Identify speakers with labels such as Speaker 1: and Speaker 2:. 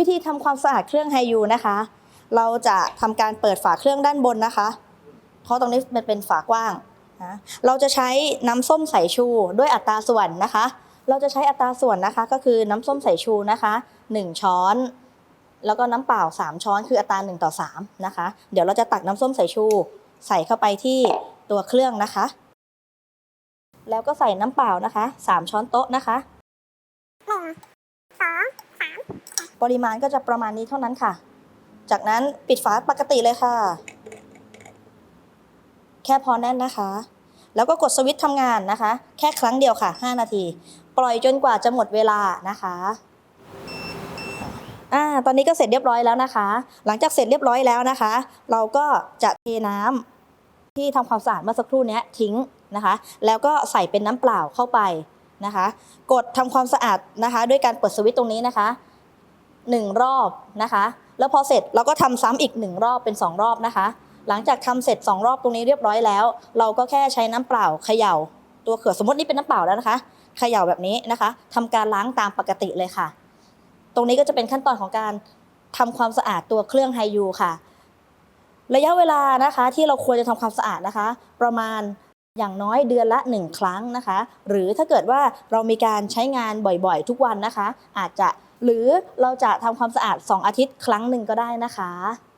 Speaker 1: วิธีทำความสะอาดเครื่องไฮยูนะคะ เราจะทำการเปิดฝาเครื่องด้านบนนะคะ เพราะตรงนี้มันเป็นฝากว้างนะเราจะใช้น้ำส้มสายชูด้วยอัตราส่วนนะคะ เราจะใช้อัตราส่วนนะคะก็คือน้ำส้มสายชูนะคะ 1 ช้อน แล้วก็น้ำเปล่า 3 ช้อนคืออัตรา1ต่อ3นะคะ เดี๋ยวเราจะตักน้ำส้มสายชู ใส่เข้าไปที่ตัวเครื่องนะคะ แล้วก็ใส่น้ำเปล่านะคะ 3 ช้อนโต๊ะนะคะ
Speaker 2: หนึ่งสองสาม
Speaker 1: ปริมาณก็จะประมาณนี้เท่านั้นค่ะ จากนั้นปิดฝาปกติเลยค่ะ แค่พอแน่นนะคะ แล้วก็กดสวิตช์ทำงานนะคะ แค่ครั้งเดียวค่ะ 5 นาที ปล่อยจนกว่าจะหมดเวลานะคะอ่าตอนนี้ก็เสร็จเรียบร้อยแล้วนะคะ หลังจากเสร็จเรียบร้อยแล้วนะคะ เราก็จะเทน้ำที่ทำความสะอาดเมื่อสักครู่นี้ทิ้งนะคะ แล้วก็ใส่เป็นน้ำเปล่าเข้าไปนะคะ กดทำความสะอาดนะคะ ด้วยการเปิดสวิตช์ตรงนี้นะคะ หนึ่งรอบนะคะ แล้วพอเสร็จเราก็ทำซ้ำอีกหนึ่งรอบเป็นสองรอบนะคะ หลังจากทำเสร็จสองรอบตรงนี้เรียบร้อยแล้ว เราก็แค่ใช้น้ำเปล่าเขย่า ตัวเขือสมมตินี่เป็นน้ำเปล่าแล้วนะคะเขย่าแบบนี้นะคะทำการล้างตามปกติเลยค่ะ ตรงนี้ก็จะเป็นขั้นตอนของการทำความสะอาดตัวเครื่องไฮยูค่ะ ระยะเวลานะคะที่เราควรจะทำความสะอาดนะคะ ประมาณอย่างน้อยเดือนละ 1 ครั้งนะคะ หรือถ้าเกิดว่าเรามีการใช้งานบ่อยๆ ทุกวันนะคะ อาจจะ หรือเราจะทำความสะอาด 2 อาทิตย์ครั้งหนึ่งก็ได้นะคะ